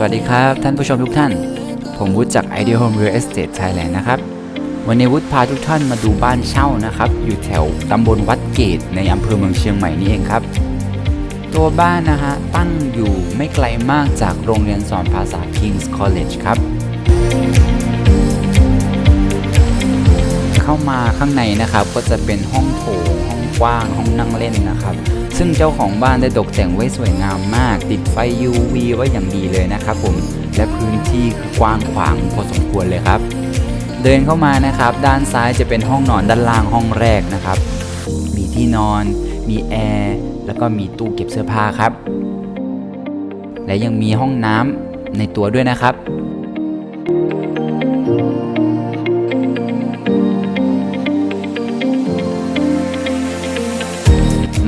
สวัสดีครับ ท่านผู้ชมทุกท่าน ผมวุฒิจาก Ideal Home Real Estate Thailand นะครับ วันนี้วุฒิพาทุกท่านมาดูบ้านเช่านะครับ อยู่แถวตำบลวัดเกตในอำเภอเมืองเชียงใหม่นี่เองครับ ตัวบ้านนะฮะ ตั้งอยู่ไม่ไกลมากจากโรงเรียนสอนภาษา King's College ครับ เข้ามาข้างในนะครับก็จะเป็นห้องโถงห้อง กว้างห้องนั่งเล่นนะครับ ซึ่งเจ้าของบ้านได้ตกแต่งไว้สวยงามมาก ติดไฟ UV ไว้อย่างดีเลยนะครับผมและพื้นที่คือกว้างขวางพอสมควรเลยครับ เดินเข้ามานะครับ ด้านซ้ายจะเป็นห้องนอนด้านล่างห้องแรกนะครับ มีที่นอน มีแอร์แล้วก็มีตู้เก็บเสื้อผ้าครับ และยังมีห้องน้ำในตัวด้วยนะครับ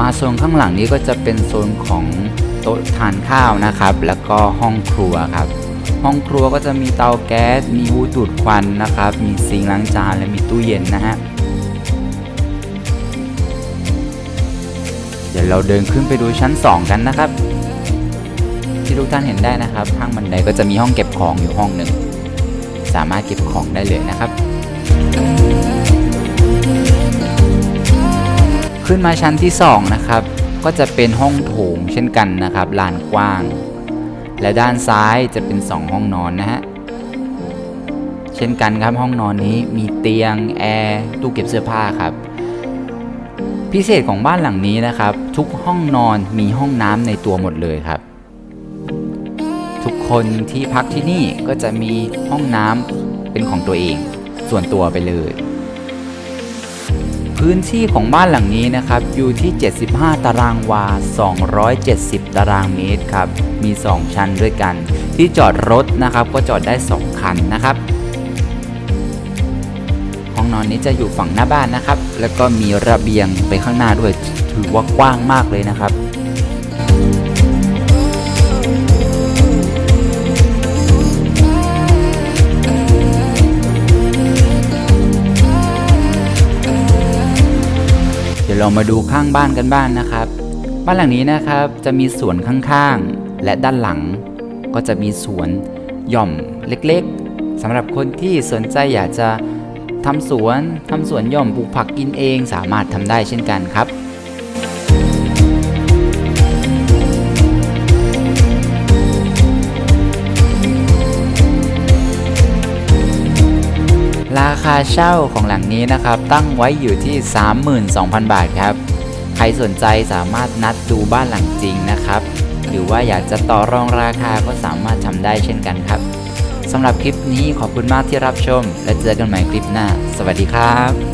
มาโซนข้างหลังนี้ก็จะเป็นโซนของโต๊ะทานข้าวนะครับ แล้วก็ห้องครัวครับ ห้องครัวก็จะมีเตาแก๊ส มีวูดูดควันนะครับ มีซิงล้างจานและมีตู้เย็นนะฮะ เดี๋ยวเราเดินขึ้นไปดูชั้น 2 กันนะครับ ที่ทุกท่านเห็นได้นะครับทางบันไดก็จะมีห้องเก็บของอยู่ห้องหนึ่ง สามารถเก็บของได้เลยนะครับ ขึ้นมาชั้นที่ 2 นะครับ ก็จะเป็นห้องโถงเช่นกันนะครับ ลานกว้าง และด้านซ้ายจะเป็น 2 ห้องนอนนะฮะ เช่นกันครับห้องนอนนี้มีเตียง แอร์ตู้เก็บเสื้อผ้าครับ พิเศษของบ้านหลังนี้นะครับ ทุกห้องนอนมีห้องน้ำในตัวหมดเลยครับ ทุกคนที่พักที่นี่ก็จะมีห้องน้ำเป็นของตัวเอง ส่วนตัวไปเลย พื้นที่ของบ้านหลังนี้นะครับ อยู่ที่ 75 ตารางวา 270 ตารางเมตรครับ มี 2 ชั้นด้วยกัน ที่จอดรถนะครับ ก็จอดได้ 2 คันนะครับ ห้องนอนนี้จะอยู่ฝั่งหน้าบ้านนะครับ แล้วก็มีระเบียงไปข้างหน้าด้วย ถือว่ากว้างมากเลยนะครับ เรามาดูข้างบ้านกันบ้างนนะครับ บ้านหลังนี้นะครับจะมีสวนข้างๆ และด้านหลัง ก็จะมีสวนหย่อมเล็กๆสำหรับคนที่สนใจอยากจะทำสวนทำสวนหย่อมปลูกผักกินเองสามารถทำได้เช่นกันครับาเช่าของหลังนี้นะครับ ตั้งไว้อยู่ที่ 32,000 บาทครับ ใครสนใจสามารถนัดดูบ้านหลังจริงนะครับ หรือว่าอยากจะต่อรองราคาก็สามารถทำได้เช่นกันครับสำหรับคลิปนี้ขอบคุณมากที่รับชม และเจอกันใหม่คลิปหน้า สวัสดีครับ